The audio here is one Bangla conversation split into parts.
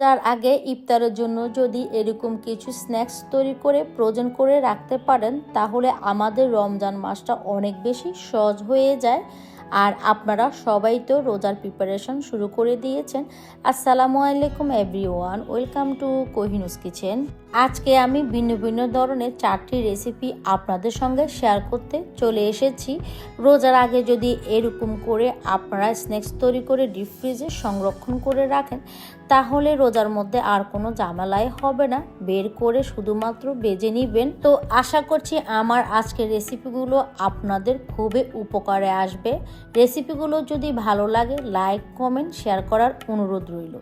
তার আগে ইফতারের জন্য যদি এরকম কিছু স্ন্যাক্স তৈরি করে প্রয়োজন করে রাখতে পারেন, তাহলে আমাদের রমজান মাসটা অনেক বেশি সহজ হয়ে যায়। আর আপনারা সবাই তো রোজার প্রিপারেশন শুরু করে দিয়েছেন। আসসালামু আলাইকুম everyone welcome to Kohinur's kitchen আজকে আমি ভিন্ন ভিন্ন ধরনের চারটি রেসিপি আপনাদের সঙ্গে শেয়ার করতে চলে এসেছি। রোজার আগে যদি এরকম করে আপনারা স্ন্যাক্স তৈরি করে ডিপ ফ্রিজে সংরক্ষণ করে রাখেন, তাহলে রোজার মধ্যে আর কোনো ঝামেলাই হবে না। বের করে শুধুমাত্র বেজে নিবেন। তো আশা করছি আমার আজকের রেসিপিগুলো আপনাদের খুবই উপকারে আসবে। রেসিপিগুলো যদি ভালো লাগে লাইক কমেন্ট শেয়ার করার অনুরোধ রইল।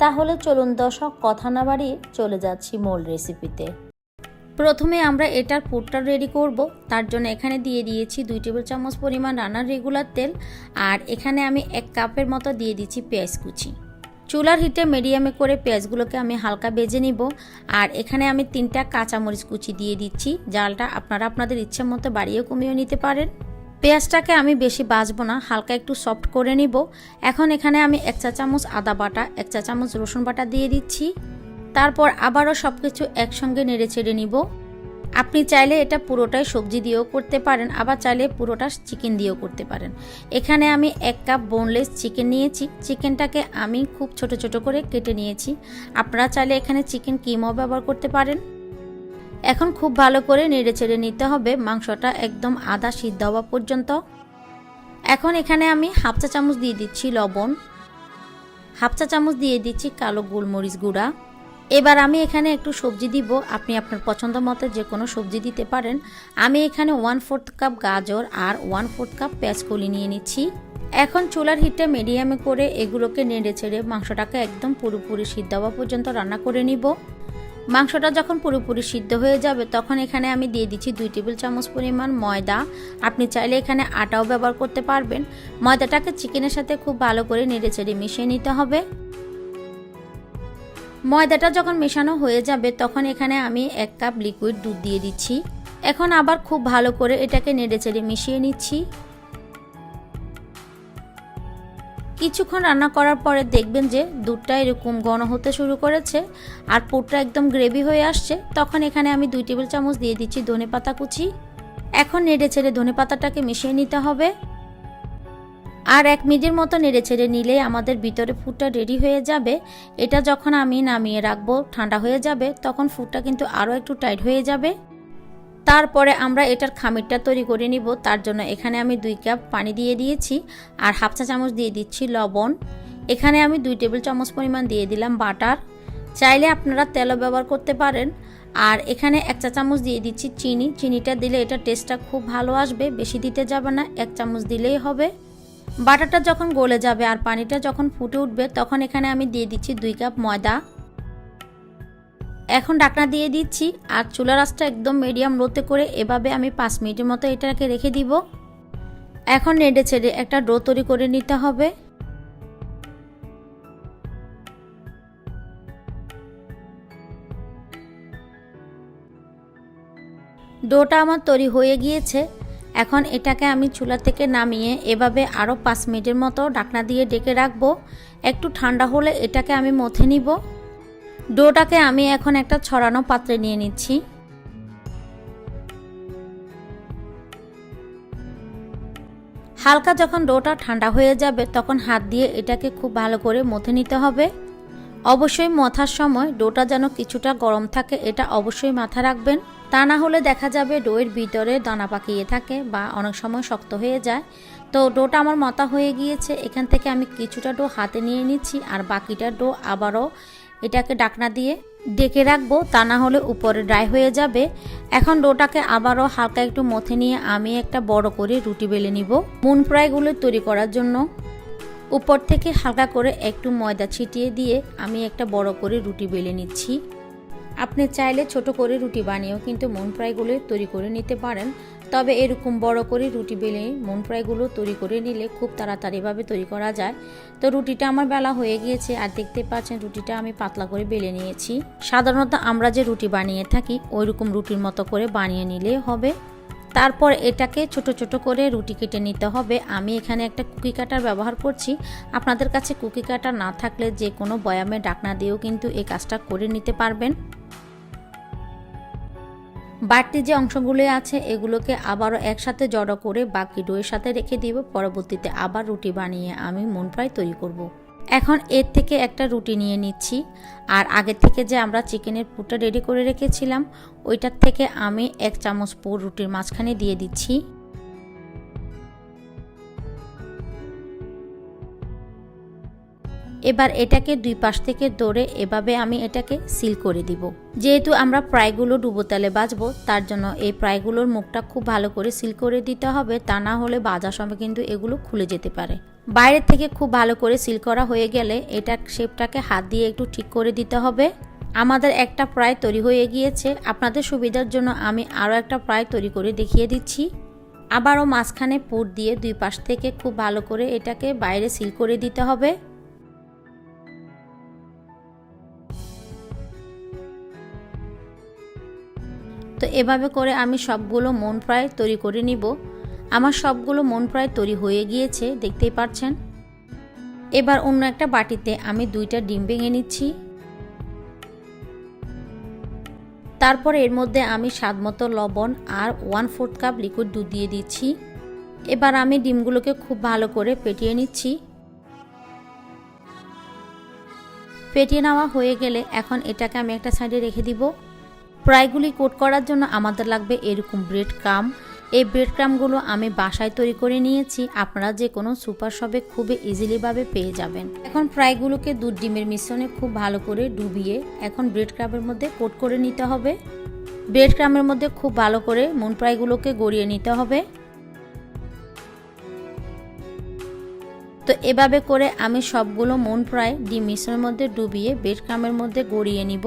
তাহলে চলুন দর্শক, কথা না বাড়িয়ে চলে যাচ্ছি মূল রেসিপিতে প্রথমে আমরা এটার পুরটা রেডি করব। তার জন্য এখানে দিয়ে দিয়েছি দুই টেবিল চামচ পরিমাণ রান্নার রেগুলার তেল। আর এখানে আমি এক কাপের মতো দিয়ে দিচ্ছি পেঁয়াজ কুচি। চুলার হিটে মিডিয়ামে করে পেঁয়াজগুলোকে আমি হালকা বেজে নিব। আর এখানে আমি তিনটা কাঁচামরিচ কুচি দিয়ে দিচ্ছি। জালটা আপনারা আপনাদের ইচ্ছে মতো বাড়িয়ে কমিয়ে নিতে পারেন। পেঁয়াজটাকে আমি বেশি বাজবো না, হালকা একটু সফট করে নিব। এখন এখানে আমি এক চা চামচ আদা বাটা, এক চা চামচ রসুন বাটা দিয়ে দিচ্ছি। তারপর আবারও সব কিছু একসঙ্গে নেড়ে ছেড়ে নিব। আপনি চাইলে এটা পুরোটাই সবজি দিয়েও করতে পারেন, আবার চাইলে পুরোটা চিকেন দিয়েও করতে পারেন। এখানে আমি এক কাপ বোনলেস চিকেন নিয়েছি। চিকেনটাকে আমি খুব ছোট ছোট করে কেটে নিয়েছি। আপনারা চাইলে এখানে চিকেন কিমাও ব্যবহার করতে পারেন। এখন খুব ভালো করে নেড়ে ছেড়ে নিতে হবে। মাংসটা একদম আদা সিদ্ধ হওয়া পর্যন্ত। এখন এখানে আমি হাফ চা চামচ দিয়ে দিচ্ছি লবণ। হাফ চা চামচ দিয়ে দিচ্ছি কালো গোলমরিচ গুঁড়া। এবার আমি এখানে একটু সবজি দিব। আপনি আপনার পছন্দ মতো যে কোনো সবজি দিতে পারেন। আমি এখানে ওয়ান ফোর্থ কাপ গাজর আর ওয়ান ফোর্থ কাপ পেঁয়াজ কলি নিয়ে নিচ্ছি। এখন চুলার হিটটা মিডিয়ামে করে এগুলোকে নেড়ে ছেড়ে মাংসটাকে একদম পুরোপুরি সিদ্ধ হওয়া পর্যন্ত রান্না করে নিব। মাংসটা যখন পুরোপুরি সিদ্ধ হয়ে যাবে, তখন এখানে আমি দিয়ে দিচ্ছি দুই টেবিল চামচ পরিমাণ ময়দা। আপনি চাইলে এখানে আটাও ব্যবহার করতে পারবেন। ময়দাটাকে চিকেনের সাথে খুব ভালো করে নেড়ে চেড়ে মিশিয়ে নিতে হবে। ময়দাটা যখন মেশানো হয়ে যাবে, তখন এখানে আমি এক কাপ লিকুইড দুধ দিয়ে দিচ্ছি। এখন আবার খুব ভালো করে এটাকে নেড়ে চেড়ে মিশিয়ে নিচ্ছি। কিছুক্ষণ রান্না করার পরে দেখবেন যে দুধটা এরকম ঘন হতে শুরু করেছে আর পুরটা একদম গ্রেভি হয়ে আসছে। তখন এখানে আমি দুই টেবিল চামচ দিয়ে দিচ্ছি ধনে পাতা কুচি। এখন নেড়ে ছেড়ে ধনে পাতাটাকে মিশিয়ে নিতে হবে। আর এক মিনিটের মতো নেড়ে ছেড়ে নিলে আমাদের ভিতরে ফুডটা রেডি হয়ে যাবে। এটা যখন আমি নামিয়ে রাখব, ঠান্ডা হয়ে যাবে, তখন ফুডটা কিন্তু আরও একটু টাইট হয়ে যাবে। তারপরে আমরা এটার খামিরটা তৈরি করে নিব। তার জন্য এখানে আমি দুই কাপ পানি দিয়ে দিয়েছি আর হাফ চা চামচ দিয়ে দিচ্ছি লবণ। এখানে আমি দুই টেবিল চামচ পরিমাণ দিয়ে দিলাম বাটার। চাইলে আপনারা তেলও ব্যবহার করতে পারেন। আর এখানে এক চা চামচ দিয়ে দিচ্ছি চিনি। চিনিটা দিলে এটা টেস্টটা খুব ভালো আসবে, বেশি দিতে যাবে না, এক চামচ দিলেই হবে। বাটারটা যখন গলে যাবে আর পানিটা যখন ফুটে উঠবে, তখন এখানে আমি দিয়ে দিচ্ছি দুই কাপ ময়দা। এখন ডাকনা দিয়ে দিচ্ছি আর চুলা রাসটা একদম মিডিয়াম লোতে করে এভাবে আমি পাঁচ মিনিটের মতো এটাকে রেখে দিব। এখন নেড়ে ছেড়ে একটা ডো তৈরি করে নিতে হবে। ডোটা আমার তৈরি হয়ে গিয়েছে। এখন এটাকে আমি চুলা থেকে নামিয়ে এভাবে আরও পাঁচ মিনিটের মতো ডাকনা দিয়ে ডেকে রাখব। একটু ঠান্ডা হলে এটাকে আমি মথে নিব। ডোটাকে আমি এখন একটা ছড়ানো পাত্রে নিয়ে নিচ্ছি। হালকা যখন ডোটা ঠান্ডা হয়ে যাবে, তখন হাত দিয়ে এটাকে খুব ভালো করে মথে নিতে হবে। অবশ্যই মথার সময় ডোটা যেন কিছুটা গরম থাকে, এটা অবশ্যই মাথা রাখবেন। তা না হলে দেখা যাবে ডোয়ের ভিতরে দানা পাকিয়ে থাকে বা অনেক সময় শক্ত হয়ে যায়। তো ডোটা আমার মতা হয়ে গিয়েছে। এখান থেকে আমি কিছুটা ডো হাতে নিয়ে নিচ্ছি আর বাকিটা ডো আবারও এটাকে ডাকনা দিয়ে ডেকে রাখব। তা না হলে উপরে ড্রাই হয়ে যাবে। এখন ডোটাকে আবারও হালকা একটু মথে নিয়ে আমি একটা বড় করে রুটি বেলে নিব মুন ফ্রাইগুলো তৈরি করার জন্য। উপর থেকে হালকা করে একটু ময়দা ছিটিয়ে দিয়ে আমি একটা বড় করে রুটি বেলে নিচ্ছি। আপনি চাইলে ছোট করে রুটি বানিয়েও কিন্তু মন ফ্রাইগুলো তৈরি করে নিতে পারেন। তবে এরকম বড় করে রুটি বেলে মন ফ্রাইগুলো তৈরি করে নিলে খুব তাড়াতাড়িভাবে তৈরি করা যায়। তো রুটিটা আমার বেলা হয়ে গিয়েছে আর দেখতে পাচ্ছেন রুটিটা আমি পাতলা করে বেলে নিয়েছি। সাধারণত আমরা যে রুটি বানিয়ে থাকি ওই রকম রুটির মতো করে বানিয়ে নিলে হবে। তারপর এটাকে ছোট ছোট করে রুটি কেটে নিতে হবে। আমি এখানে একটা কুকি কাটার ব্যবহার করছি। আপনাদের কাছে কুকি কাটার না থাকলে যে কোনো বয়ামে ডাকনা দিয়েও কিন্তু এই কাজটা করে নিতে পারবেন। বাড়তি যে অংশগুলো আছে, এগুলোকে আবারও একসাথে জড়ো করে বাকি ডোয়ের সাথে রেখে দিব। পরবর্তীতে আবার রুটি বানিয়ে আমি মন প্রায় তৈরি করব। এখন এর থেকে একটা রুটি নিয়ে নিচ্ছি। আর আগের থেকে যে আমরা চিকেনের পুরটা রেডি করে রেখেছিলাম, ওইটার থেকে আমি এক চামচ পুর রুটির মাঝখানে দিয়ে দিচ্ছি। এবার এটাকে দুই পাশ থেকে দৌড়ে এভাবে আমি এটাকে সিল করে দিব। যেহেতু আমরা প্রায়গুলো ডুবো তেলে বাজবো, তার জন্য এই প্রায়গুলোর মুখটা খুব ভালো করে সিল করে দিতে হবে, তা না হলে বাজার সময় কিন্তু এগুলো খুলে যেতে পারে। বাইরে থেকে খুব ভালো করে সিল করা হয়ে গেলে এটা শেপটাকে হাত দিয়ে একটু ঠিক করে দিতে হবে। আমাদের একটা প্রায় তৈরি হয়ে গিয়েছে। আপনাদের সুবিধার জন্য আমি আরও একটা প্রায় তৈরি করে দেখিয়ে দিচ্ছি। আবারও মাঝখানে পুর দিয়ে দুই পাশ থেকে খুব ভালো করে এটাকে বাইরে সিল করে দিতে হবে। তো এভাবে করে আমি সবগুলো মন প্রায় তৈরি করে নিব। আমার সবগুলো মন প্রায় তৈরি হয়ে গিয়েছে, দেখতেই পাচ্ছেন। এবার অন্য একটা বাটিতে আমি দুইটা ডিম ভেঙে নিচ্ছি। তারপর এর মধ্যে আমি স্বাদ মতো লবণ আর ওয়ান ফোর্থ কাপ লিকুইড দুধ দিয়ে দিচ্ছি। এবার আমি ডিমগুলোকে খুব ভালো করে পেটিয়ে নিচ্ছি। পেটিয়ে নেওয়া হয়ে গেলে এখন এটাকে আমি একটা সাইডে রেখে দিব। প্রায়গুলি কোট করার জন্য আমাদের লাগবে এরকম ব্রেড ক্রাম। এই ব্রেড ক্রামগুলো আমি বাসায় তৈরি করে নিয়েছি। আপনারা যে কোনো সুপার শপে খুবই ইজিলিভাবে পেয়ে যাবেন। এখন প্রায়গুলোকে দুধ ডিমের মিশ্রণে খুব ভালো করে ডুবিয়ে এখন ব্রেড ক্রামের মধ্যে কোট করে নিতে হবে। ব্রেড ক্রামের মধ্যে খুব ভালো করে মন প্রায়গুলোকে গড়িয়ে নিতে হবে। তো এভাবে করে আমি সবগুলো মন প্রায় ডিম মিশ্রণের মধ্যে ডুবিয়ে ব্রেড ক্রামের মধ্যে গড়িয়ে নিব।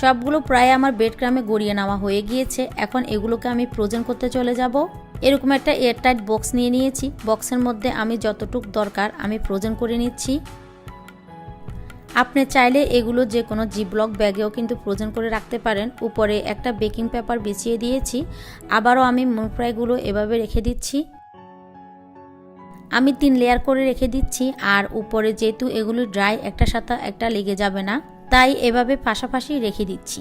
সবগুলো প্রায় আমার বেড ক্রামে গড়িয়ে নেওয়া হয়ে গিয়েছে। এখন এগুলোকে আমি ফ্রোজেন করতে চলে যাব। এরকম একটা এয়ারটাইট বক্স নিয়ে নিয়েছি। বক্সের মধ্যে আমি যতটুক দরকার আমি ফ্রোজেন করে নিচ্ছি। আপনি চাইলে এগুলো যে কোনো জিব্লক ব্যাগেও কিন্তু ফ্রোজেন করে রাখতে পারেন। উপরে একটা বেকিং পেপার বিছিয়ে দিয়েছি। আবারও আমি মুখফ্রাইগুলো এভাবে রেখে দিচ্ছি। আমি তিন লেয়ার করে রেখে দিচ্ছি। আর উপরে যেহেতু এগুলো ড্রাই একটা সাথে একটা লেগে যাবে না। তাই এভাবে পাশাপাশি রেখে দিচ্ছি।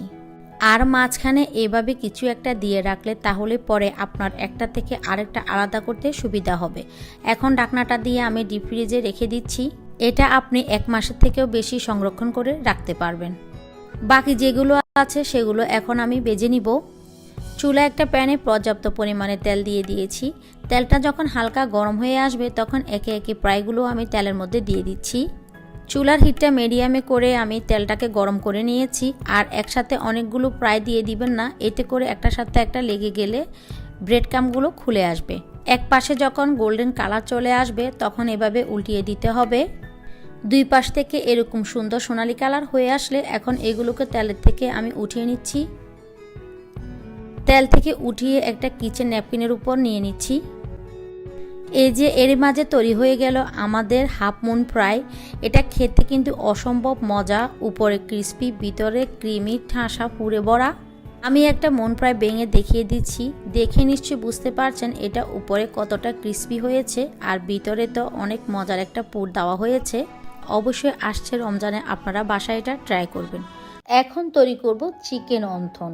আর মাঝখানে এভাবে কিছু একটা দিয়ে রাখলে তাহলে পরে আপনার একটা থেকে আরেকটা আলাদা করতে সুবিধা হবে। এখন ডাকনাটা দিয়ে আমি ডিপ ফ্রিজে রেখে দিচ্ছি। এটা আপনি এক মাসের থেকেও বেশি সংরক্ষণ করে রাখতে পারবেন। বাকি যেগুলো আছে সেগুলো এখন আমি বেজে নিব। চুলা একটা প্যানে পর্যাপ্ত পরিমাণে তেল দিয়ে দিয়েছি। তেলটা যখন হালকা গরম হয়ে আসবে তখন একে একে প্রায়গুলো আমি তেলের মধ্যে দিয়ে দিচ্ছি। চুলার হিটটা মিডিয়ামে করে আমি তেলটাকে গরম করে নিয়েছি, আর একসাথে অনেকগুলো প্রায় দিয়ে দিবেন না, এতে করে একটা সাথে একটা লেগে গেলে ব্রেড কামগুলো খুলে আসবে। এক পাশে যখন গোল্ডেন কালার চলে আসবে, তখন এভাবে উল্টিয়ে দিতে হবে। দুই পাশ থেকে এরকম সুন্দর সোনালি কালার হয়ে আসলে এখন এগুলোকে তেলের থেকে আমি উঠিয়ে নিচ্ছি। তেল থেকে উঠিয়ে একটা কিচেন ন্যাপকিনের উপর নিয়ে নিচ্ছি। এই যে এর মাঝে তৈরি হয়ে গেল আমাদের হাফ মুন ফ্রাই। এটা খেতে কিন্তু অসম্ভব মজা, উপরে ক্রিস্পি, ভিতরে ক্রিমি, ঠাসা, পুড়ে বড়া আমি একটা মন প্রায় ভেঙে দেখিয়ে দিচ্ছি। দেখে নিশ্চয়ই বুঝতে পারছেন এটা উপরে কতটা ক্রিস্পি হয়েছে আর ভিতরে তো অনেক মজার একটা পুর দেওয়া হয়েছে। অবশ্যই আসছে রমজানে, আপনারা বাসায় এটা ট্রাই করবেন। এখন তৈরি করব চিকেন অন্থন।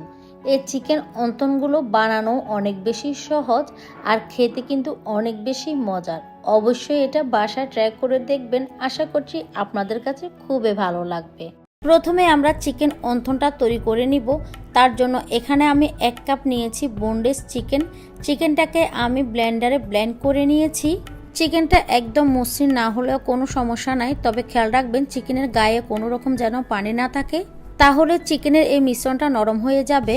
এই চিকেন অন্তনগুলো বানানো অনেক বেশি সহজ আর খেতে কিন্তু অনেক বেশি মজার। অবশ্যই এটা বাসায় ট্রাই করে দেখবেন। আশা করছি আপনাদের কাছে খুবই ভালো লাগবে। প্রথমে আমরা চিকেন অন্থনটা তৈরি করে নিব। তার জন্য এখানে আমি এক কাপ নিয়েছি বোনডেস চিকেন। চিকেনটাকে আমি ব্লেন্ডারে ব্লেন্ড করে নিয়েছি। চিকেনটা একদম মসৃণ না হলেও কোনো সমস্যা নাই। তবে খেয়াল রাখবেন, চিকেনের গায়ে কোনো রকম যেন পানি না থাকে। তাহলে চিকেনের এই মিশ্রণটা নরম হয়ে যাবে।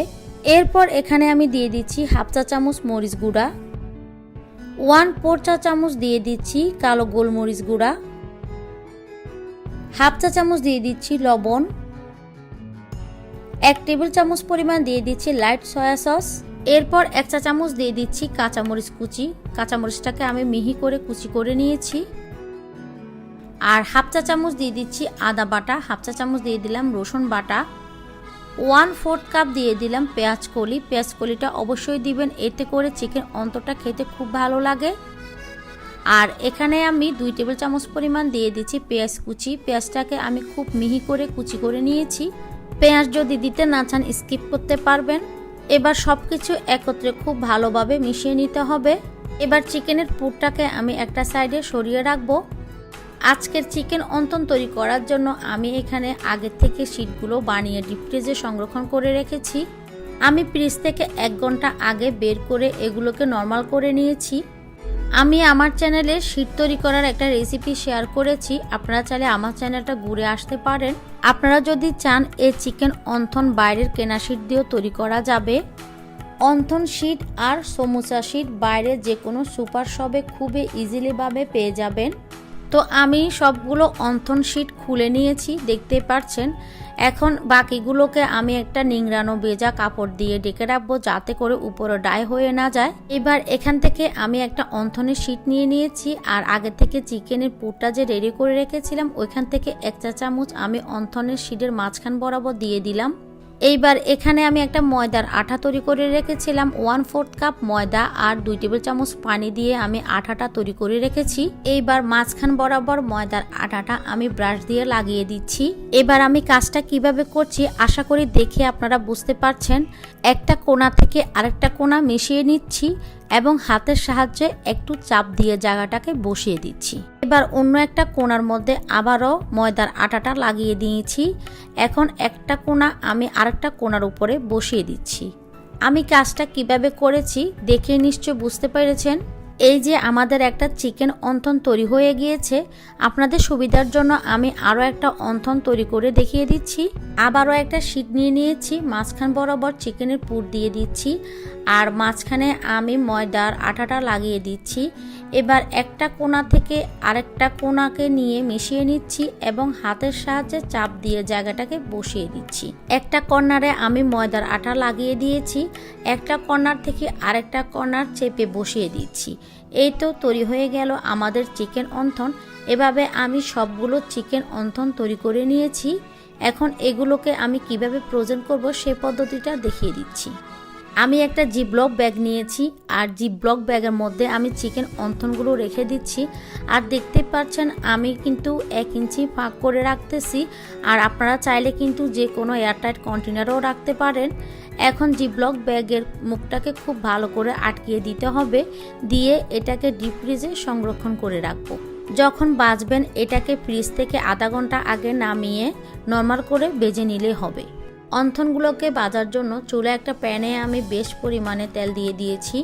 এরপর এখানে আমি দিয়ে দিচ্ছি হাফ চা চামচ মরিচ গুঁড়া, ওয়ান ফোর চা চামচ দিয়ে দিচ্ছি কালো গোলমরিচ গুঁড়া, হাফ চা চামচ দিয়ে দিচ্ছি লবণ, এক টেবিল চামচ পরিমাণ দিয়ে দিচ্ছি লাইট সয়া সস। এরপর এক চা চামচ দিয়ে দিচ্ছি কাঁচামরিচ কুচি। কাঁচামরিচটাকে আমি মিহি করে কুচি করে নিয়েছি। আর হাফ চা চামচ দিয়ে দিচ্ছি আদা বাটা, হাফ চা চামচ দিয়ে দিলাম রসুন বাটা ওয়ান ফোর্থ কাপ দিয়ে দিলাম পেঁয়াজ কলি। পেঁয়াজ কলিটা অবশ্যই দিবেন, এতে করে চিকেন অন্তটা খেতে খুব ভালো লাগে। আর এখানে আমি দুই টেবিল চামচ পরিমাণ দিয়ে দিচ্ছি পেঁয়াজ কুচি। পেঁয়াজটাকে আমি খুব মিহি করে কুচি করে নিয়েছি। পেঁয়াজ যদি দিতে না চান স্কিপ করতে পারবেন। এবার সব কিছু একত্রে খুব ভালোভাবে মিশিয়ে নিতে হবে। এবার চিকেনের পুরটাকে আমি একটা সাইডে সরিয়ে রাখব। আজকের চিকেন অন্তন তৈরি করার জন্য আমি এখানে আগের থেকে শীটগুলো বানিয়ে ডিপ ফ্রিজে সংরক্ষণ করে রেখেছি। আমি ফ্রিজ থেকে এক ঘণ্টা আগে বের করে এগুলোকে নর্মাল করে নিয়েছি। আমি আমার চ্যানেলে শীত তৈরি করার একটা রেসিপি শেয়ার করেছি। আপনারা চাইলে আমার চ্যানেলটা ঘুরে আসতে পারেন। আপনারা যদি চান, এই চিকেন অন্থন বাইরের কেনা শীট দিয়েও তৈরি করা যাবে। অন্থন শীট আর সমুচা শীট বাইরে যে কোনো সুপার শপে খুবই ইজিলিভাবে পেয়ে যাবেন। তো আমি সবগুলো অন্থন শীট খুলে নিয়েছি, দেখতে পাচ্ছেন। এখন বাকিগুলোকে আমি একটা নিংড়ানো বেজা কাপড় দিয়ে ডেকে রাখব যাতে করে উপরে ডাই হয়ে না যায়। এবার এখান থেকে আমি একটা অন্থনের শীট নিয়ে নিয়েছি আর আগে থেকে চিকেনের পুরটা যে রেডি করে রেখেছিলাম, ওইখান থেকে এক চা চামচ আমি অন্থনের শীটের মাঝখান বরাবর দিয়ে দিলাম। এইবার এখানে আমি একটা ময়দার আঠা তৈরি করে রেখেছিলাম ওয়ান ফোর্থ কাপ ময়দা আর দুই টেবিল চামচ পানি দিয়ে আমি আঠাটা তৈরি করে রেখেছি। এইবার মাঝখান বরাবর ময়দার আঠাটা আমি ব্রাশ দিয়ে লাগিয়ে দিচ্ছি। এবার আমি কাজটা কীভাবে করছি আশা করি দেখে আপনারা বুঝতে পারছেন। একটা কোনা থেকে আরেকটা কোনা মিশিয়ে নিচ্ছি। এবং হাতের সাহায্যে একটু চাপ দিয়ে জায়গাটাকে বসিয়ে দিচ্ছি। এবার অন্য একটা কোনার মধ্যে আবারও ময়দার আটাটা লাগিয়ে দিয়েছি। এখন একটা কোনা আমি আরেকটা কোনার উপরে বসিয়ে দিচ্ছি। আমি কাজটা কীভাবে করেছি দেখে নিশ্চয় বুঝতে পেরেছেন? এই যে আমাদের একটা চিকেন অন্থন তৈরি হয়ে গিয়েছে, আপনাদের সুবিধার জন্য আমি আরও একটা অন্থন তৈরি করে দেখিয়ে দিচ্ছি। আবারও একটা শীট নিয়ে নিয়েছি, মাঝখান বরাবর চিকেনের পুর দিয়ে দিচ্ছি, আর মাঝখানে আমি ময়দার আটাটা লাগিয়ে দিচ্ছি। এবার একটা কোনা থেকে আরেকটা কোনাকে নিয়ে মিশিয়ে নিচ্ছি এবং হাতের সাহায্যে চাপ দিয়ে জায়গাটাকে বসিয়ে দিচ্ছি। একটা কর্নারে আমি ময়দার আটা লাগিয়ে দিয়েছি, একটা কর্নার থেকে আরেকটা কর্নার চেপে বসিয়ে দিচ্ছি। এই তো তৈরি হয়ে গেল আমাদের চিকেন অন্থন। এভাবে আমি সবগুলো চিকেন অন্থন তৈরি করে নিয়েছি। এখন এগুলোকে আমি কীভাবে প্রজেন্ট করব সে পদ্ধতিটা দেখিয়ে দিচ্ছি। আমি একটা জি ব্লক ব্যাগ নিয়েছি আর জি ব্লক ব্যাগের মধ্যে আমি চিকেন অন্থনগুলো রেখে দিচ্ছি। আর দেখতে পাচ্ছেন আমি কিন্তু এক ইঞ্চি ফাঁক করে রাখতেছি। আর আপনারা চাইলে কিন্তু যে কোনো এয়ারটাইট কন্টেনারও রাখতে পারেন। এখন জি ব্লক ব্যাগের মুখটাকে খুব ভালো করে আটকিয়ে দিতে হবে, দিয়ে এটাকে ডিপ ফ্রিজে সংরক্ষণ করে রাখব। যখন বাঁচবেন, এটাকে ফ্রিজ থেকে আধা ঘণ্টা আগে নামিয়ে নর্মাল করে বেজে নিলে হবে। অন্থনগুলোকে বাজার জন্য চুলা একটা প্যানে আমি বেশ পরিমাণে তেল দিয়ে দিয়েছি।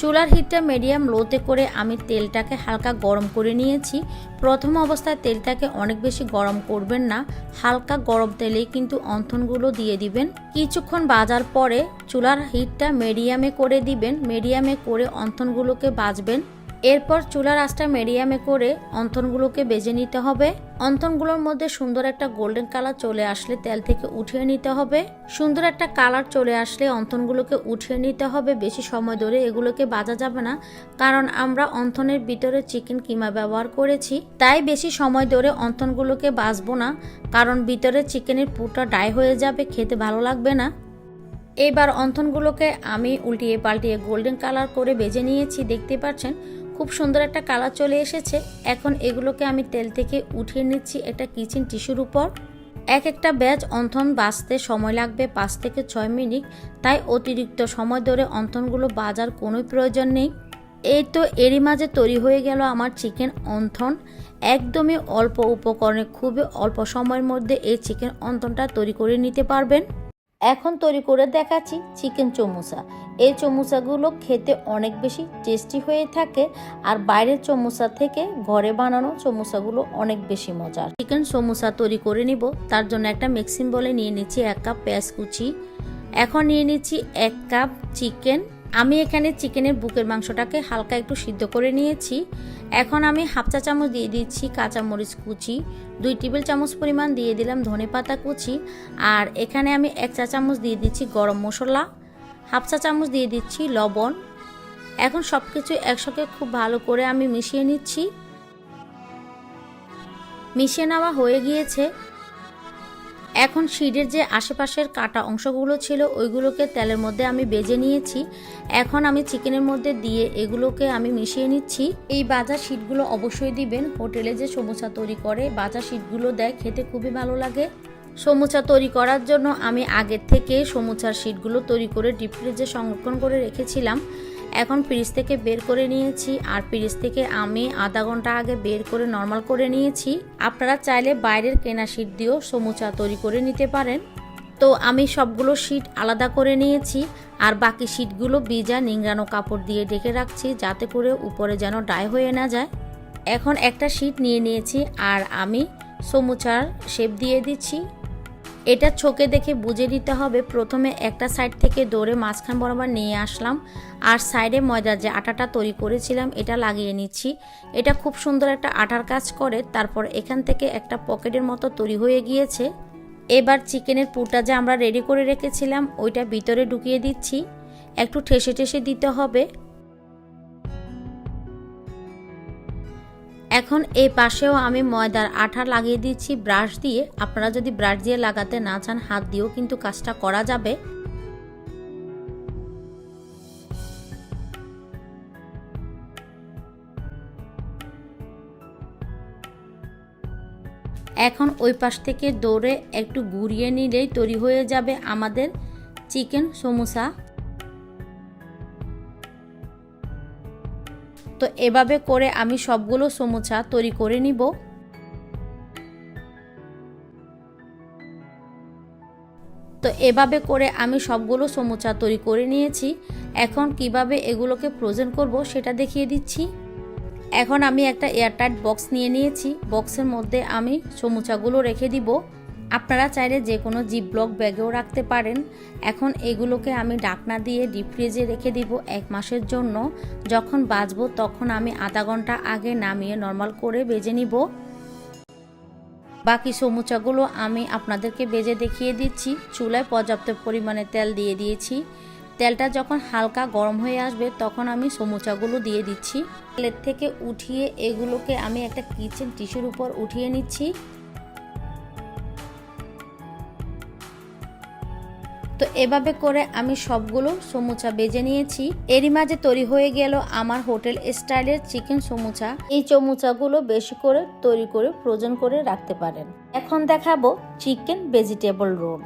চুলার হিটটা মিডিয়াম লোতে করে আমি তেলটাকে হালকা গরম করে নিয়েছি। প্রথম অবস্থায় তেলটাকে অনেক বেশি গরম করবেন না। হালকা গরম তেলেই কিন্তু অন্থনগুলো দিয়ে দিবেন। কিছুক্ষণ বাজার পরে চুলার হিটটা মিডিয়ামে করে দিবেন। মিডিয়ামে করে অন্থনগুলোকে বাজবেন। এরপর চুলার আঁচটা মিডিয়ামে করে অন্থনগুলোকে বেজে নিতে হবে। অন্থনগুলোর মধ্যে সুন্দর একটা গোল্ডেন কালার চলে আসলে তেল থেকে উঠিয়ে নিতে হবে। সুন্দর একটা কালার চলে আসলে অন্থনগুলোকে উঠিয়ে নিতে হবে। বেশি সময় ধরে এগুলোকে বাজা যাবে না, কারণ আমরা অন্থনের ভিতরে চিকেন কিমা ব্যবহার করেছি। তাই বেশি সময় ধরে অন্থনগুলোকে বাজবো না, কারণ ভিতরে চিকেনের পুরটা ডাই হয়ে যাবে, খেতে ভালো লাগবে না। এবার অন্থনগুলোকে আমি উল্টিয়ে পাল্টিয়ে গোল্ডেন কালার করে বেজে নিয়েছি, দেখতে পাচ্ছেন? খুব সুন্দর একটা কালার চলে এসেছে। এখন এগুলোকে আমি তেল থেকে উঠিয়ে নিচ্ছি একটা কিচেন টিস্যুর উপর। এক একটা ব্যাচ অন্থন বাঁচতে সময় লাগবে পাঁচ থেকে ছয় মিনিট। তাই অতিরিক্ত সময় ধরে অন্থনগুলো বাজার কোনো প্রয়োজন নেই। এই তো এরই মাঝে তৈরি হয়ে গেল আমার চিকেন অন্থন। একদমই অল্প উপকরণে, খুবই অল্প সময়ের মধ্যে এই চিকেন অন্থনটা তৈরি করে নিতে পারবেন। এখন তৈরি করে দেখাচ্ছি চিকেন চমুচা এই চমুচাগুলো খেতে অনেক বেশি টেস্টি হয়ে থাকে আর বাইরের চমুচা থেকে ঘরে বানানো চমুচাগুলো অনেক বেশি মজার। চিকেন চমুচা তৈরি করে নিব। তার জন্য একটা মিক্সিং বলে নিয়ে নিচ্ছি এক কাপ পেঁয়াজ কুচি। এখন নিয়ে নিচ্ছি এক কাপ চিকেন আমি এখানে চিকেনের বুকের মাংসটাকে হালকা একটু সিদ্ধ করে নিয়েছি। এখন আমি হাফ চা চামচ দিয়ে দিচ্ছি কাঁচামরিচ কুচি। দুই টেবিল চামচ পরিমাণ দিয়ে দিলাম ধনে পাতা কুচি। আর এখানে আমি এক চা চামচ দিয়ে দিচ্ছি গরম মশলা। হাফ চা চামচ দিয়ে দিচ্ছি লবণ। এখন সব কিছু একসাথে খুব ভালো করে আমি মিশিয়ে নিচ্ছি। মিশিয়ে নেওয়া হয়ে গিয়েছে। এখন শিডের যে আশেপাশের কাটা অংশগুলো ছিল, ওইগুলোকে তেলের মধ্যে আমি বেজে নিয়েছি। এখন আমি চিকেনের মধ্যে দিয়ে এগুলোকে আমি মিশিয়ে নিচ্ছি। এই বাজার শিটগুলো অবশ্যই দিবেন। হোটেলে যে সমোসা তৈরি করে বাজার শিটগুলো দেয়, খেতে খুবই ভালো লাগে। সমুচা তৈরি করার জন্য আমি আগের থেকে সমুচার শিটগুলো তৈরি করে ডিপ ফ্রিজে সংরক্ষণ করে রেখেছিলাম। এখন ফ্রিজ থেকে বের করে নিয়েছি আর ফ্রিজ থেকে আমি আধা ঘণ্টা আগে বের করে নর্মাল করে নিয়েছি। আপনারা চাইলে বাইরের কেনা শিট দিয়েও সমুচা তৈরি করে নিতে পারেন। তো আমি সবগুলো শিট আলাদা করে নিয়েছি আর বাকি শিটগুলো বিজা নিংড়ানো কাপড় দিয়ে ঢেকে রাখছি যাতে করে উপরে যেন ডাই হয়ে না যায়। এখন একটা শিট নিয়ে নিয়েছি আর আমি সমুচার শেপ দিয়ে দিচ্ছি। এটা চোখে দেখে বুঝে নিতে হবে। প্রথমে একটা সাইড থেকে দৌড়ে মাঝখান বরাবর নিয়ে আসলাম। আর সাইডে ময়দার যে আটাটা তৈরি করেছিলাম, এটা লাগিয়ে নিচ্ছি। এটা খুব সুন্দর একটা আটার কাজ করে। তারপর এখান থেকে একটা পকেটের মতো তৈরি হয়ে গিয়েছে। এবার চিকেনের পুরটা যে আমরা রেডি করে রেখেছিলাম, ওইটা ভিতরে ঢুকিয়ে দিচ্ছি। একটু ঠেসে ঠেসে দিতে হবে। এখন এই পাশেও আমি ময়দার আঠা লাগিয়ে দিচ্ছি ব্রাশ দিয়ে। আপনারা যদি ব্রাশ দিয়ে লাগাতে না চান, হাত দিয়েও কিন্তু কাজটা করা যাবে। এখন ওই পাশ থেকে দৌড়ে একটু ঘুরিয়ে নিলেই তৈরি হয়ে যাবে আমাদের চিকেন সমোসা। তো এভাবে করে আমি সবগুলো সমোসা তৈরি করে নিব। তো এভাবে করে আমি সবগুলো সমুচা তৈরি করে নিয়েছি। এখন কীভাবে এগুলোকে ফ্রোজেন করব সেটা দেখিয়ে দিচ্ছি। এখন আমি একটা এয়ারটাইট বক্স নিয়ে নিয়েছি। বক্সের মধ্যে আমি সমুচাগুলো রেখে দিব। আপনারা চাইলে যে কোনো জিপ ব্লক ব্যাগেও রাখতে পারেন। এখন এগুলোকে আমি ডাকনা দিয়ে ডিপ ফ্রিজে রেখে দিব এক মাসের জন্য। যখন বাজবো তখন আমি আধা ঘণ্টা আগে নামিয়ে নর্মাল করে বেজে নিব। বাকি সমুচাগুলো আমি আপনাদেরকে বেজে দেখিয়ে দিচ্ছি। চুলায় পর্যাপ্ত পরিমাণে তেল দিয়ে দিয়েছি। তেলটা যখন হালকা গরম হয়ে আসবে তখন আমি সমুচাগুলো দিয়ে দিচ্ছি। তেলের থেকে উঠিয়ে এগুলোকে আমি একটা কিচেন টিস্যুর উপর উঠিয়ে নিচ্ছি। তো এভাবে করে আমি সবগুলো সমুচা বেজে নিয়েছি। এরই মাঝে তৈরি হয়ে গেল আমার হোটেল স্টাইলের চিকেন সমুচা। এই চমুচাগুলো বেশি করে তৈরি করে ফ্রোজেন করে রাখতে পারেন। এখন দেখাবো চিকেন ভেজিটেবল রোল।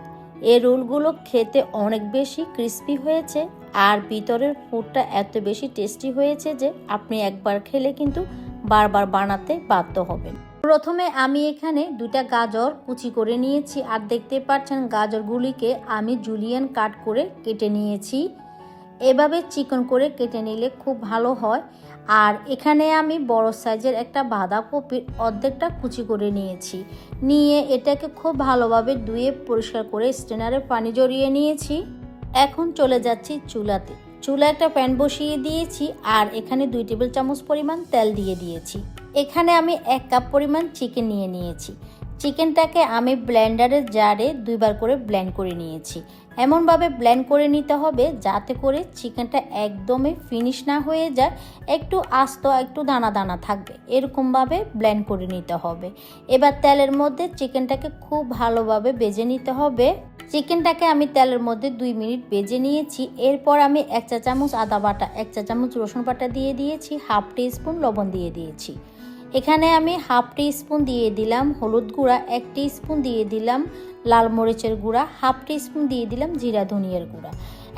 এই রোলগুলো খেতে অনেক বেশি ক্রিস্পি হয়েছে আর ভিতরের ফুডটা এত বেশি টেস্টি হয়েছে যে আপনি একবার খেলে কিন্তু বারবার বানাতে বাধ্য হবেন। প্রথমে আমি এখানে দুটা গাজর কুচি করে নিয়েছি আর দেখতে পাচ্ছেন গাজরগুলিকে আমি জুলিয়ান কাট করে কেটে নিয়েছি। এভাবে চিকন করে কেটে নিলে খুব ভালো হয়। আর এখানে আমি বড় সাইজের একটা বাঁধাকপির অর্ধেকটা কুচি করে নিয়েছি। নিয়ে এটাকে খুব ভালোভাবে ধুয়ে পরিষ্কার করে স্টেনারে পানি জড়িয়ে নিয়েছি। এখন চলে যাচ্ছি চুলাতে। চুলা একটা প্যান বসিয়ে দিয়েছি আর এখানে দুই টেবিল চামচ পরিমাণ তেল দিয়ে দিয়েছি। এখানে আমি এক কাপ পরিমাণ চিকেন নিয়ে নিয়েছি। চিকেনটাকে আমি ব্লেন্ডারের জারে দুইবার করে ব্লেন্ড করে নিয়েছি। এমনভাবে ব্লেন্ড করে নিতে হবে যাতে করে চিকেনটা একদমই ফিনিশ না হয়ে যায়। একটু আস্ত, একটু দানা দানা থাকবে। এরকমভাবে ব্লেন্ড করে নিতে হবে। এবার তেলের মধ্যে চিকেনটাকে খুব ভালোভাবে বেজে নিতে হবে। চিকেনটাকে আমি তেলের মধ্যে দুই মিনিট বেজে নিয়েছি। এরপর আমি এক চা চামচ আদা বাটা, এক চা চামচ রসুন বাটা দিয়ে দিয়েছি, হাফ টি স্পুন লবণ দিয়ে দিয়েছি। এখানে আমি হাফ টি স্পুন দিয়ে দিলাম হলুদ গুঁড়া, এক টি স্পুন দিয়ে দিলাম লাল মরিচের গুঁড়া, হাফ টি স্পুন দিয়ে দিলাম জিরা ধনিয়ার গুঁড়া।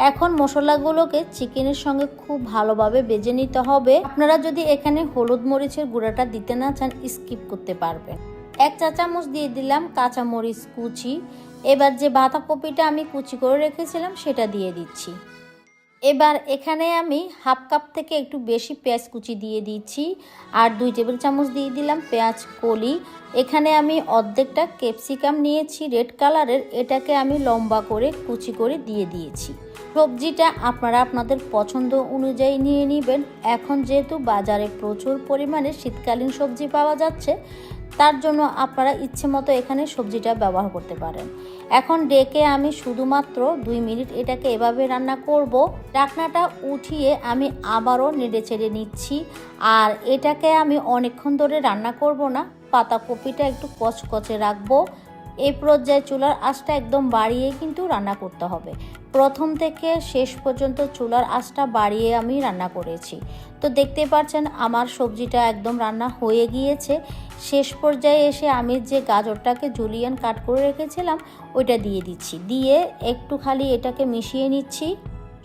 এখন মশলাগুলোকে চিকেনের সঙ্গে খুব ভালোভাবে বেজে নিতে হবে। আপনারা যদি এখানে হলুদ মরিচের গুঁড়াটা দিতে না চান, স্কিপ করতে পারবেন। এক চা চামচ দিয়ে দিলাম কাঁচা মরিচ কুচি। এবার যে বাঁধাকপিটা আমি কুচি করে রেখেছিলাম, সেটা দিয়ে দিচ্ছি। এবার এখানে আমি হাফ কাপ থেকে একটু বেশি পেঁয়াজ কুচি দিয়ে দিচ্ছি আর দুই টেবিল চামচ দিয়ে দিলাম পেঁয়াজ কলি। এখানে আমি অর্ধেকটা ক্যাপসিকাম নিয়েছি, রেড কালারের। এটাকে আমি লম্বা করে কুচি করে দিয়ে দিয়েছি। সবজিটা আপনারা আপনাদের পছন্দ অনুযায়ী নিয়ে নেবেন। এখন যেহেতু বাজারে প্রচুর পরিমাণে শীতকালীন সবজি পাওয়া যাচ্ছে তার জন্য আপনারা ইচ্ছে মতো এখানে সবজিটা ব্যবহার করতে পারেন। এখন ডেকে আমি শুধুমাত্র দুই মিনিট এটাকে এভাবে রান্না করব। ডাকনাটা উঠিয়ে আমি আবারও নেড়ে ছেড়ে নিচ্ছি। আর এটাকে আমি অনেকক্ষণ ধরে রান্না করব না, পাতাকপিটা একটু কচকচে রাখব। এই পর্যায়ে চুলার আঁচটা একদম বাড়িয়ে কিন্তু রান্না করতে হবে। প্রথম থেকে শেষ পর্যন্ত চুলার আঁচটা বাড়িয়ে আমি রান্না করেছি। তো দেখতে পাচ্ছেন, আমার সবজিটা একদম রান্না হয়ে গিয়েছে। শেষ পর্যায়ে এসে আমি যে গাজরটাকে জুলিয়ান কাট করে রেখেছিলাম, ওইটা দিয়ে দিচ্ছি। দিয়ে একটু খালি এটাকে মিশিয়ে নিচ্ছি।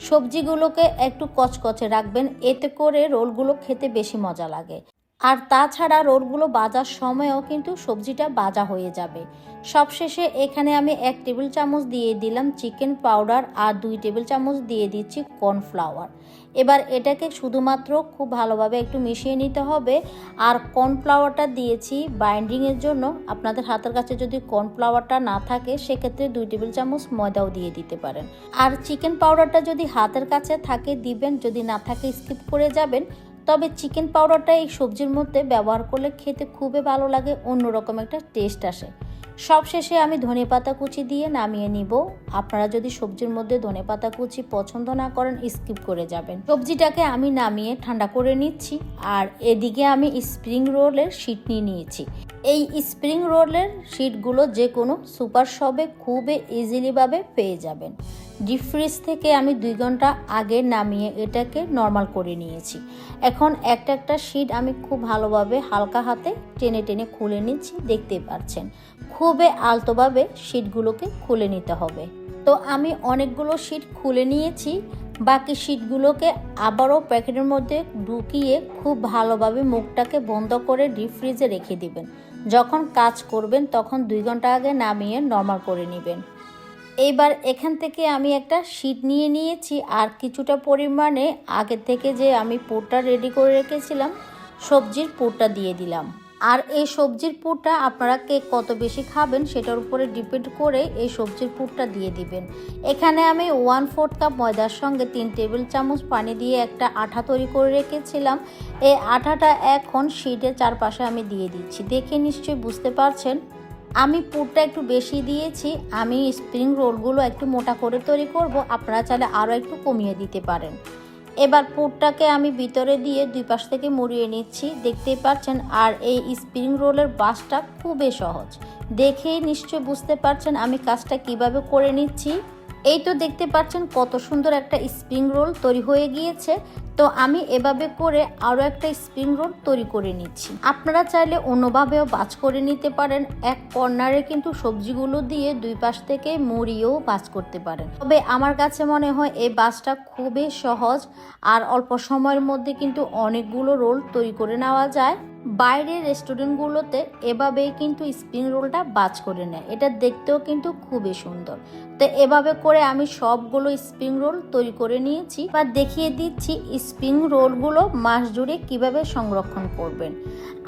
সবজিগুলোকে একটু কচকচে রাখবেন, এতে করে রোলগুলো খেতে বেশি মজা লাগে। আর তাছাড়া রোলগুলো বাজার সময়ও কিন্তু সবজিটা বাজা হয়ে যাবে। সবশেষে এখানে আমি এক টেবিল চামচ দিয়ে দিলাম চিকেন পাউডার আর দুই টেবিল চামচ দিয়ে দিচ্ছি কর্নফ্লাওয়ার। এবার এটাকে শুধুমাত্র খুব ভালোভাবে একটু মিশিয়ে নিতে হবে আর কর্নফ্লাওয়ারটা দিয়েছি বাইন্ডিংয়ের জন্য। আপনাদের হাতের কাছে যদি কর্নফ্লাওয়ারটা না থাকে, সেক্ষেত্রে দুই টেবিল চামচ ময়দাও দিয়ে দিতে পারেন। আর চিকেন পাউডারটা যদি হাতের কাছে থাকে, দিবেন। যদি না থাকে, স্কিপ করে যাবেন। তবে চিকেন পাউডারটা এই সবজির মধ্যে ব্যবহার করলে খেতে খুবই ভালো লাগে, অন্যরকম একটা টেস্ট আসে। সবশেষে আমি ধনে পাতা কুচি দিয়ে নামিয়ে নিব। আপনারা যদি সবজির মধ্যে ধনে পাতা কুচি পছন্দ না করেন, স্কিপ করে যাবেন। সবজিটাকে আমি নামিয়ে ঠান্ডা করে নিচ্ছি আর এদিকে আমি স্প্রিং রোলের শিট নিয়ে নিয়েছি। এই স্প্রিং রোলের শিটগুলো যে কোনো সুপার শপে খুবই ইজিলিভাবে পেয়ে যাবেন। ডিপ ফ্রিজ থেকে আমি দুই ঘণ্টা আগে নামিয়ে এটাকে নর্মাল করে নিয়েছি। এখন একটা একটা শিট আমি খুব ভালোভাবে হালকা হাতে টেনে টেনে খুলে নিচ্ছি দেখতে পাচ্ছেন খুবই আলতোভাবে শিটগুলোকে খুলে নিতে হবে। তো আমি অনেকগুলো শিট খুলে নিয়েছি, বাকি শিটগুলোকে আবারও প্যাকেটের মধ্যে ঢুকিয়ে খুব ভালোভাবে মুখটাকে বন্ধ করে ডিপ ফ্রিজে রেখে দিবেন। যখন কাজ করবেন তখন দুই ঘণ্টা আগে নামিয়ে নর্মাল করে নেবেন। এইবার এখান থেকে আমি একটা শিট নিয়ে নিয়েছি, আর কিছুটা পরিমাণে আগে থেকে যে আমি পুরটা রেডি করে রেখেছিলাম, সবজির পুরটা দিয়ে দিলাম। আর এই সবজির পুরটা আপনারা কে কত বেশি খাবেন সেটার উপরে ডিপেন্ড করে এই সবজির পুরটা দিয়ে দিবেন। এখানে আমি ওয়ান ফোর্থ কাপ ময়দার সঙ্গে তিন টেবিল চামচ পানি দিয়ে একটা আঠা তৈরি করে রেখেছিলাম। এই আঠাটা এখন শিটের চারপাশে আমি দিয়ে দিচ্ছি। দেখে নিশ্চয়ই বুঝতে পারছেন? আমি পুরটা একটু বেশি দিয়েছি, আমি স্প্রিং রোলগুলো একটু মোটা করে তৈরি করব, আপনারা চাইলে আরও একটু কমিয়ে দিতে পারেন। এবার পুরটাকে আমি ভিতরে দিয়ে দুই পাশ থেকে মুড়িয়ে নিচ্ছি, দেখতেই পাচ্ছেন, আর এই স্প্রিং রোলের বাসটা খুবই সহজ। দেখেই নিশ্চয় বুঝতে পারছেন আমি কাজটা কীভাবে করে নিচ্ছি। এই তো দেখতে পাচ্ছেন কত সুন্দর একটা স্প্রিং রোল তৈরি হয়ে গিয়েছে। তো আমি এভাবে করে আরও একটা স্প্রিং রোল তৈরি করে নিচ্ছি। আপনারা চাইলে অন্যভাবেও বাজ করে নিতে পারেন। এক কর্নারে কিন্তু সবজিগুলো দিয়ে দুই পাশ থেকে মুড়িয়েও বাজ করতে পারেন। তবে আমার কাছে মনে হয় এই বাজটা খুবই সহজ আর অল্প সময়ের মধ্যে কিন্তু অনেকগুলো রোল তৈরি করে নেওয়া যায়। বাইরের রেস্টুরেন্টগুলোতে এভাবেই কিন্তু স্প্রিং রোলটা বাজ করে নেয়। এটা দেখতেও কিন্তু খুবই সুন্দর। তো এভাবে করে আমি সবগুলো স্প্রিং রোল তৈরি করে নিয়েছি। বা দেখিয়ে দিচ্ছি স্প্রিং রোলগুলো মাস জুড়ে কীভাবে সংরক্ষণ করবেন?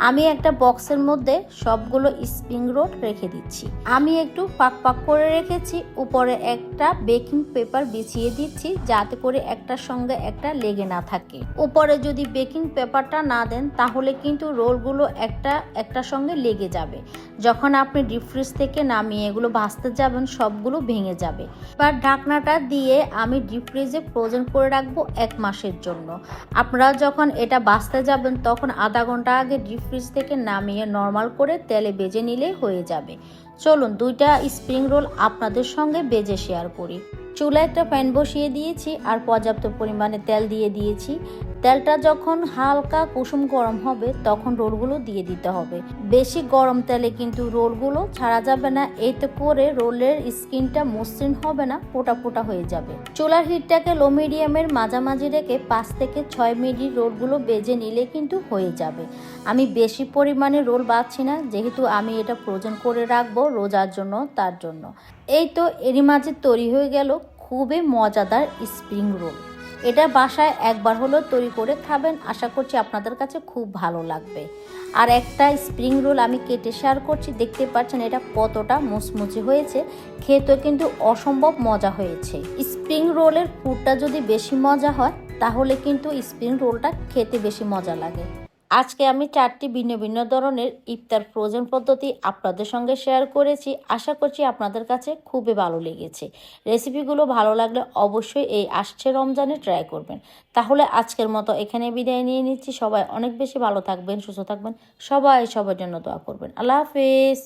আমি একটা বক্সের মধ্যে সবগুলো স্প্রিং রোল রেখে দিচ্ছি। আমি একটু পাক পাক করে রেখেছি, উপরে একটা বেকিং পেপার বিছিয়ে দিচ্ছি যাতে করে একটার সঙ্গে একটা লেগে না থাকে। উপরে যদি বেকিং পেপারটা না দেন, তাহলে কিন্তু রোলগুলো একটা একটার সঙ্গে লেগে যাবে। যখন আপনি ডিপ ফ্রিজ থেকে নামিয়ে এগুলো ভাজতে যাবেন, সবগুলো ভেঙে যাবে। এবার ঢাকনাটা দিয়ে আমি ডিপ ফ্রিজে ফ্রোজেন করে রাখব এক মাসের জন্য। আপনারা যখন এটা বাঁচতে যাবেন, তখন আধা ঘণ্টা আগে ডিপ ফ্রিজ থেকে নামিয়ে নর্মাল করে তেলে বেজে নিলে হয়ে যাবে। চলুন, দুইটা স্প্রিং রোল আপনাদের সঙ্গে বেজে শেয়ার করি। চুলা একটা প্যান বসিয়ে দিয়েছি আর পর্যাপ্ত পরিমাণে তেল দিয়ে দিয়েছি। তেলটা যখন হালকা কুসুম গরম হবে, তখন রোলগুলো দিয়ে দিতে হবে। বেশি গরম তেলে কিন্তু রোলগুলো ছাড়া যাবে না। এতে করে রোলের স্কিনটা মসৃণ হবে না পোটা পোটা হয়ে যাবে। চুলার হিটটাকে লো মিডিয়ামের মাঝামাঝি রেখে পাঁচ থেকে ছয় মিনিট রোলগুলো বেজে নিলে কিন্তু হয়ে যাবে। আমি বেশি পরিমাণে রোল বাঁচছি না, যেহেতু আমি এটা প্রয়োজন করে রাখব রোজার জন্য, তার জন্য। এই তো এরই মাঝে তৈরি হয়ে গেল খুবই মজাদার স্প্রিং রোল। এটা বাসায় একবার হলেও তৈরি করে খাবেন। আশা করছি আপনাদের কাছে খুব ভালো লাগবে। আর একটা স্প্রিং রোল আমি কেটে শেয়ার করছি। দেখতে পাচ্ছেন এটা কতটা মুচমুচে হয়েছে। খেতে কিন্তু অসম্ভব মজা হয়েছে। স্প্রিং রোলের পুরটা যদি বেশি মজা হয়, তাহলে কিন্তু স্প্রিং রোলটা খেতে বেশি মজা লাগে। আজকে আমি চারটি ভিন্ন ভিন্ন ধরনের ইফতার ফ্রোজেন পদ্ধতি আপনাদের সঙ্গে শেয়ার করেছি। আশা করছি আপনাদের কাছে খুবই ভালো লেগেছে। রেসিপিগুলো ভালো লাগলে অবশ্যই এই আসছে রমজানে ট্রাই করবেন। তাহলে আজকের মতো এখানে বিদায় নিয়ে নিচ্ছি। সবাই অনেক বেশি ভালো থাকবেন, সুস্থ থাকবেন। সবাই সবার জন্য দোয়া করবেন। আল্লাহ হাফিজ।